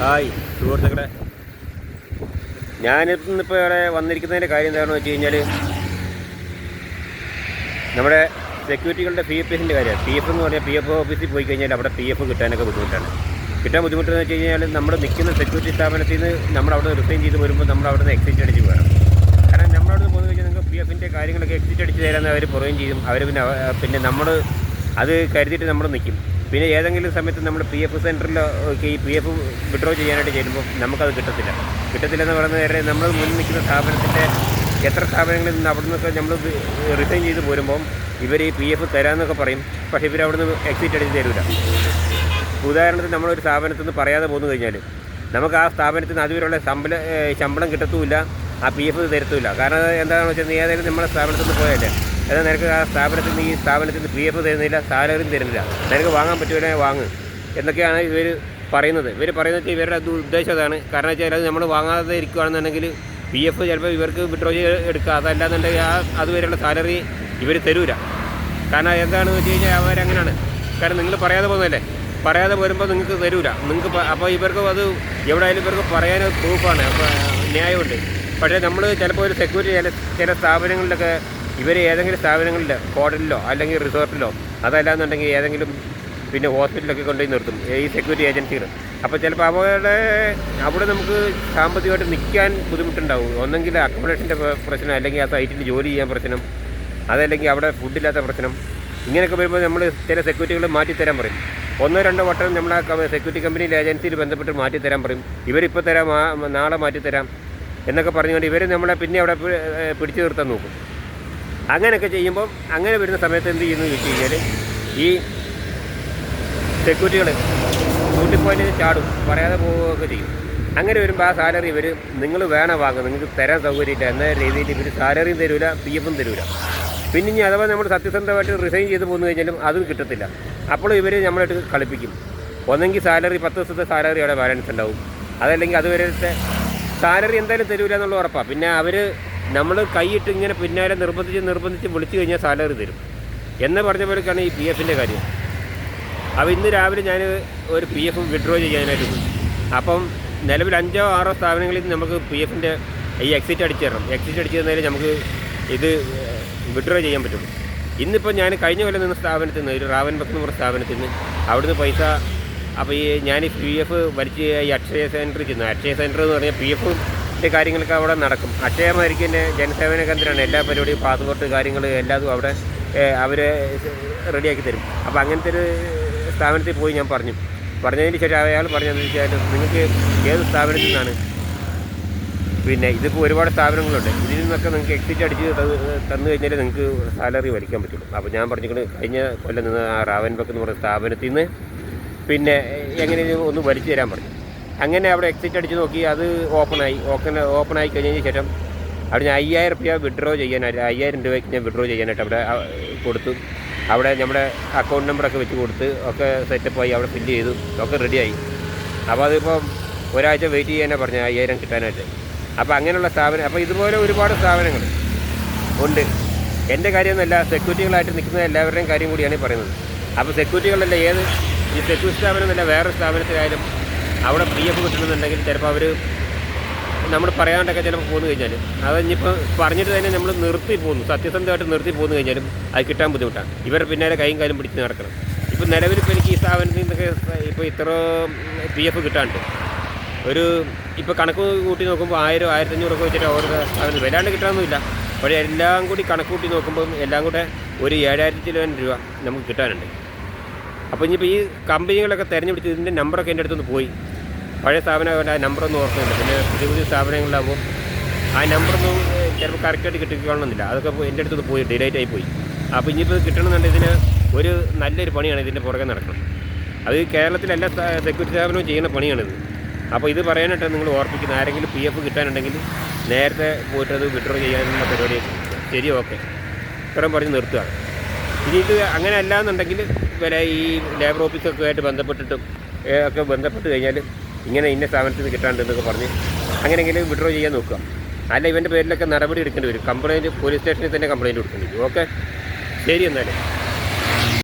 Hi സുഹൃത്തുക്കളെ. ഞാനിന്നിപ്പോൾ ഇവിടെ വന്നിരിക്കുന്നതിന്റെ കാര്യം എന്താണെന്ന് വെച്ച് കഴിഞ്ഞാൽ നമ്മുടെ സെക്യൂരിറ്റികളുടെ പി എഫ് എസിന്റെ കാര്യമാണ് പി എഫ് എന്ന് പറഞ്ഞാൽ പി എഫ് ഓഫീസിൽ പോയി കഴിഞ്ഞാൽ അവിടെ പി എഫ് കിട്ടാനൊക്കെ ബുദ്ധിമുട്ടാണ്. കിട്ടാൻ ബുദ്ധിമുട്ടെന്ന് വെച്ച് കഴിഞ്ഞാൽ നമ്മൾ നിൽക്കുന്ന സെക്യൂരിറ്റി സ്ഥാപനത്തിൽ നിന്ന് നമ്മൾ അവിടെ റിസൈൻ ചെയ്ത് വരുമ്പോൾ നമ്മൾ അവിടെ നിന്ന് എക്സിറ്റ് അടിച്ച് വേണം കാരണം നമ്മളവിടെ നിന്ന് പോയി കഴിഞ്ഞാൽ നിങ്ങൾക്ക് പി എഫിന്റെ കാര്യങ്ങളൊക്കെ എക്സിറ്റ് അടിച്ച് തരാമെന്ന് അവർ പറയുകയും ചെയ്യും. അവർ പിന്നെ പിന്നെ നമ്മൾ അത് കരുതിയിട്ട് നമ്മൾ നിൽക്കും. പിന്നെ ഏതെങ്കിലും സമയത്ത് നമ്മൾ പി എഫ് സെന്ററിൽ ഈ പി എഫ് വിഡ്രോ ചെയ്യാനായിട്ട് ചെല്ലുമ്പോൾ നമുക്കത് കിട്ടത്തില്ല. കിട്ടത്തില്ല എന്ന് പറയുന്നത് നേരെ നമ്മൾ മുന്നിൽ നിൽക്കുന്ന സ്ഥാപനത്തിന്റെ എത്ര സ്ഥാപനങ്ങളിൽ നിന്ന് അവിടെ നിന്നൊക്കെ നമ്മൾ റിസൈൻ ചെയ്ത് പോരുമ്പം ഇവർ ഈ പി എഫ് തരാമെന്നൊക്കെ പറയും. പക്ഷേ ഇവർ അവിടെ നിന്ന് എക്സിറ്റ് അടിച്ച് തരില്ല ഉദാഹരണത്തിന് നമ്മളൊരു സ്ഥാപനത്തിൽ നിന്ന് പറയാതെ പോന്നു കഴിഞ്ഞാൽ നമുക്ക് ആ സ്ഥാപനത്തിൽ നിന്ന് അതുവരെയുള്ള ശമ്പളം ശമ്പളം കിട്ടത്തുമില്ല ആ പി എഫ് തരത്തുമില്ല. കാരണം എന്താണെന്ന് വെച്ചാൽ ഏതായാലും നമ്മളെ സ്ഥാപനത്തിൽ നിന്ന് പോയല്ലേ എന്നാൽ നിനക്ക് ആ സ്ഥാപനത്തിൽ നിന്ന് ഈ സ്ഥാപനത്തിൽ നിന്ന് പി എഫ് തരുന്നില്ല സാലറിയും തരുന്നില്ല. നിനക്ക് വാങ്ങാൻ പറ്റുമോ വാങ്ങ്. എന്നൊക്കെയാണ് ഇവർ പറയുന്നത്. ഇവർ പറയുന്നത് ഇവരുടെ ഉദ്ദേശം അതാണ്. കാരണം വെച്ചാൽ അത് നമ്മൾ വാങ്ങാതെ ഇരിക്കുകയാണെന്നുണ്ടെങ്കിൽ പി എഫ് ചിലപ്പോൾ ഇവർക്ക് വിഡ്രോ എടുക്കുക അതല്ലാന്നുണ്ടെങ്കിൽ ആ അതുവരെയുള്ള സാലറി ഇവർ തരൂല. കാരണം എന്താണെന്ന് വെച്ച് കഴിഞ്ഞാൽ അവരങ്ങനെയാണ് കാരണം നിങ്ങൾ പറയാതെ പോകുന്നതല്ലേ? പറയാതെ വരുമ്പോൾ നിങ്ങൾക്ക് തരൂല. നിങ്ങൾക്ക് അപ്പോൾ ഇവർക്ക് അത് എവിടെയായാലും ഇവർക്ക് പറയാൻ പ്രൂഫാണ് അപ്പോൾ ന്യായമുണ്ട്. പക്ഷേ നമ്മൾ ചിലപ്പോൾ ഒരു സെക്യൂരിറ്റി ചില ചില സ്ഥാപനങ്ങളിലൊക്കെ ഇവർ ഏതെങ്കിലും സ്ഥാപനങ്ങളിൽ ഹോട്ടലിലോ അല്ലെങ്കിൽ റിസോർട്ടിലോ അതല്ലാന്നുണ്ടെങ്കിൽ ഏതെങ്കിലും പിന്നെ ഹോസ്പിറ്റലൊക്കെ കൊണ്ടുപോയി നിർത്തും. ഈ സെക്യൂരിറ്റി ഏജൻസികൾ അപ്പോൾ ചിലപ്പോൾ അവരുടെ അവിടെ നമുക്ക് സാമ്പത്തികമായിട്ട് നിൽക്കാൻ ബുദ്ധിമുട്ടുണ്ടാവും. ഒന്നെങ്കിൽ അക്കോമഡേഷന്റെ പ്രശ്നം അല്ലെങ്കിൽ ആ സൈറ്റിൽ ജോലി ചെയ്യാൻ പ്രശ്നം അതല്ലെങ്കിൽ അവിടെ ഫുഡില്ലാത്ത പ്രശ്നം. ഇങ്ങനെയൊക്കെ വരുമ്പോൾ നമ്മൾ ചില സെക്യൂരിറ്റികൾ മാറ്റിത്തരാൻ പറയും. ഒന്നോ രണ്ടോ വട്ടം നമ്മൾ ആ സെക്യൂരിറ്റി കമ്പനിയിലെ ഏജൻസിയിൽ ബന്ധപ്പെട്ട് മാറ്റിത്തരാൻ പറയും. ഇവരിപ്പോൾ തരാം നാളെ മാറ്റിത്തരാം എന്നൊക്കെ പറഞ്ഞുകൊണ്ട് ഇവർ നമ്മളെ പിന്നെ അവിടെ പിടിച്ചു നിർത്താൻ നോക്കും. അങ്ങനെയൊക്കെ ചെയ്യുമ്പം അങ്ങനെ വരുന്ന സമയത്ത് എന്ത് ചെയ്യുന്നു ചോദിച്ചു കഴിഞ്ഞാൽ ഈ സെക്യൂരിറ്റികൾ കൂട്ടിപ്പോയിന് ചാടും പറയാതെ പോവുകയൊക്കെ ചെയ്യും. അങ്ങനെ വരുമ്പോൾ ആ സാലറി ഇവർ നിങ്ങൾ വേണം വാങ്ങും നിങ്ങൾക്ക് തരാൻ സൗകര്യമില്ല എന്ന രീതിയിൽ ഇവർ സാലറിയും തരൂല പി എഫും തരൂല. പിന്നെ ഇനി അഥവാ നമ്മൾ സത്യസന്ധമായിട്ട് റിസൈൻ ചെയ്ത് പോന്നു കഴിഞ്ഞാലും അതും കിട്ടത്തില്ല. അപ്പോൾ ഇവർ നമ്മളായിട്ട് കളിപ്പിക്കും. ഒന്നെങ്കിൽ സാലറി പത്ത് ദിവസത്തെ സാലറി അവിടെ ബാലൻസ് ഉണ്ടാവും. അതല്ലെങ്കിൽ അതുവരെ സാലറി എന്തായാലും തരൂല എന്നുള്ള ഉറപ്പാണ് പിന്നെ അവർ നമ്മൾ കൈയിട്ട് ഇങ്ങനെ പിന്നാലെ നിർബന്ധിച്ച് നിർബന്ധിച്ച് വിളിച്ചു കഴിഞ്ഞാൽ സാലറി തരും. എന്ന് പറഞ്ഞ പോലെയൊക്കെയാണ് ഈ പി എഫിന്റെ കാര്യം. അപ്പോൾ ഇന്ന് രാവിലെ ഞാൻ ഒരു പി എഫ് വിഡ്രോ ചെയ്യാനായിട്ട് പോയി അപ്പം നിലവിൽ അഞ്ചോ ആറോ സ്ഥാപനങ്ങളിൽ നമുക്ക് പി എഫിന്റെ ഈ എക്സിറ്റ് അടിച്ചു തരണം എക്സിറ്റ് അടിച്ചു തന്നാലേ നമുക്ക് ഇത് വിഡ്രോ ചെയ്യാൻ പറ്റുള്ളൂ. ഇന്നിപ്പോൾ ഞാൻ കഴിഞ്ഞ കൊല്ലം നിന്ന സ്ഥാപനത്തിൽ നിന്ന് ഒരു റാവൻ പറഞ്ഞ സ്ഥാപനത്തിൽ നിന്ന് അവിടുന്ന് പൈസ അപ്പോൾ ഈ ഞാൻ ഈ പി എഫ് വലിച്ച് ഈ അക്ഷയ സെന്ററിൽ ചെന്നു. അക്ഷയ സെന്റർ എന്ന് പറഞ്ഞാൽ പി എഫിന്റെ കാര്യങ്ങളൊക്കെ അവിടെ നടക്കും. അക്ഷയമായിരിക്കും എന്റെ ജനസേവന കേന്ദ്രമാണ്. എല്ലാ പരിപാടിയും പാസ്പോർട്ട് കാര്യങ്ങൾ എല്ലാതും അവിടെ അവർ റെഡിയാക്കി തരും. അപ്പോൾ അങ്ങനത്തെ ഒരു സ്ഥാപനത്തിൽ പോയി ഞാൻ പറഞ്ഞു. പറഞ്ഞതിന് ശേഷം അയാൾ പറഞ്ഞതെന്ന് വെച്ചാൽ നിങ്ങൾക്ക് ഏത് സ്ഥാപനത്തിൽ നിന്നാണ്? പിന്നെ ഇതിപ്പോൾ ഒരുപാട് സ്ഥാപനങ്ങളുണ്ട്. ഇതിൽ നിന്നൊക്കെ നിങ്ങൾക്ക് എക്സിറ്റ് അടിച്ച് തന്നു കഴിഞ്ഞാൽ നിങ്ങൾക്ക് സാലറി വലിക്കാൻ പറ്റുള്ളൂ. അപ്പോൾ ഞാൻ പറഞ്ഞിട്ട് കഴിഞ്ഞ കൊല്ലം നിന്ന് ആ റാവൻ ബക്ക് എന്ന് പറഞ്ഞ സ്ഥാപനത്തിൽ നിന്ന് പിന്നെ എങ്ങനെയും ഒന്ന് വലിച്ചു തരാൻ പറഞ്ഞു. അങ്ങനെ അവിടെ എക്സിറ്റ് അടിച്ച് നോക്കി അത് ഓപ്പണായി ഓപ്പൺ ഓപ്പൺ ആയി കഴിഞ്ഞതിന് ശേഷം അവിടെ ഞാൻ അയ്യായിരം റുപ്യ വിഡ്രോ ചെയ്യാനായിട്ട് അയ്യായിരം രൂപയ്ക്ക് ഞാൻ വിഡ്രോ ചെയ്യാനായിട്ട് അവിടെ കൊടുത്തു. അവിടെ നമ്മുടെ അക്കൗണ്ട് നമ്പറൊക്കെ വെച്ച് കൊടുത്ത് ഒക്കെ സെറ്റപ്പ് ആയി അവിടെ ഫില്ല് ചെയ്തു. ഒക്കെ റെഡിയായി അപ്പോൾ അതിപ്പം ഒരാഴ്ച വെയിറ്റ് ചെയ്യാനാണ് പറഞ്ഞത് അയ്യായിരം കിട്ടാനായിട്ട്. അപ്പോൾ അങ്ങനെയുള്ള സ്ഥാപനം അപ്പോൾ ഇതുപോലെ ഒരുപാട് സ്ഥാപനങ്ങൾ ഉണ്ട്. എന്റെ കാര്യമൊന്നുമല്ല സെക്യൂരിറ്റികളായിട്ട് നിൽക്കുന്ന എല്ലാവരുടെയും കാര്യം കൂടിയാണ് പറയുന്നത്. അപ്പോൾ സെക്യൂരിറ്റികളല്ല ഏത്? ഈ സെക്യൂരിറ്റി സ്ഥാപനം എന്നല്ല വേറെ സ്ഥാപനത്തിലായാലും അവിടെ പി എഫ് കിട്ടണമെന്നുണ്ടെങ്കിൽ ചിലപ്പോൾ അവർ നമ്മൾ പറയാണ്ടൊക്കെ ചിലപ്പോൾ പോന്നു കഴിഞ്ഞാൽ അത് ഇനിയിപ്പോൾ പറഞ്ഞിട്ട് തന്നെ നമ്മൾ നിർത്തി പോകുന്നു സത്യസന്ധമായിട്ട് നിർത്തി പോന്നു കഴിഞ്ഞാലും അത് കിട്ടാൻ ബുദ്ധിമുട്ടാണ്. ഇവരുടെ പിന്നാലെ കൈയും കാലും പിടിച്ച് നടക്കണം. ഇപ്പോൾ നിലവിൽ ഇപ്പോൾ എനിക്ക് ഈ സ്ഥാപനത്തിൽ നിന്നൊക്കെ ഇപ്പോൾ ഇത്ര പി എഫ് കിട്ടാണ്ട്. ഒരു ഇപ്പോൾ കണക്ക് കൂട്ടി നോക്കുമ്പോൾ ആയിരം ആയിരത്തി അഞ്ഞൂറൊക്കെ വെച്ചിട്ട് ഓരോ സ്ഥാപനം വരാണ്ട് കിട്ടാനൊന്നുമില്ല. പക്ഷേ എല്ലാം കൂടി കണക്ക് കൂട്ടി നോക്കുമ്പോൾ എല്ലാം കൂടെ ഒരു ഏഴായിരത്തി ചിലവൻ രൂപ നമുക്ക് കിട്ടാനുണ്ട്. അപ്പോൾ ഇനിയിപ്പോൾ ഈ കമ്പനികളൊക്കെ തിരഞ്ഞെടുത്ത് ഇതിന്റെ നമ്പറൊക്കെ എന്റെ അടുത്തുനിന്ന് പോയി. പഴയ സ്ഥാപനം ആ നമ്പറൊന്നും ഓർക്കുന്നില്ല. പിന്നെ പുതിയ പുതിയ സ്ഥാപനങ്ങളിലാകുമ്പോൾ ആ നമ്പറൊന്നും ചിലപ്പോൾ കറക്റ്റായിട്ട് കിട്ടിക്കൊള്ളണമെന്നില്ല. അതൊക്കെ എന്റെ അടുത്ത് പോയി ഡിലൈറ്റ് ആയി പോയി. അപ്പോൾ ഇനിയിപ്പോൾ കിട്ടണമെന്നുണ്ടെങ്കിൽ ഇതിന് ഒരു നല്ലൊരു പണിയാണ് ഇതിന്റെ പുറകെ നടക്കുന്നത്. അത് കേരളത്തിലെ എല്ലാ സെക്യൂരിറ്റി സ്ഥാപനവും ചെയ്യുന്ന പണിയാണിത്. അപ്പോൾ ഇത് പറയാനായിട്ട് നിങ്ങൾ ഓർപ്പിക്കുന്ന ആരെങ്കിലും പി എഫ് കിട്ടാനുണ്ടെങ്കിൽ നേരത്തെ പോയിട്ട് അത് വിഡ്രോ ചെയ്യാനുള്ള പരിപാടി ശരി ഓക്കെ. ഇത്രയും പറഞ്ഞ് നിർത്തുകയാണ് ഇനി ഇത് അങ്ങനെ അല്ല എന്നുണ്ടെങ്കിൽ പിന്നെ ഈ ലേബർ ഓഫീസൊക്കെ ആയിട്ട് ബന്ധപ്പെട്ടിട്ടും ഒക്കെ ബന്ധപ്പെട്ട് കഴിഞ്ഞാൽ ഇങ്ങനെ ഇന്ന സ്ഥാപനത്തിൽ നിന്ന് കിട്ടാണ്ട് എന്നൊക്കെ പറഞ്ഞ് അങ്ങനെയെങ്കിലും വിഡ്രോ ചെയ്യാൻ നോക്കുക. അല്ല ഇവന്റെ പേരിലൊക്കെ നടപടി എടുക്കേണ്ടി വരും. കംപ്ലയിന്റ് പോലീസ് സ്റ്റേഷനിൽ തന്നെ കംപ്ലയിന്റ് കൊടുക്കേണ്ടി വരും. ഓക്കെ ശരി എന്നാലും.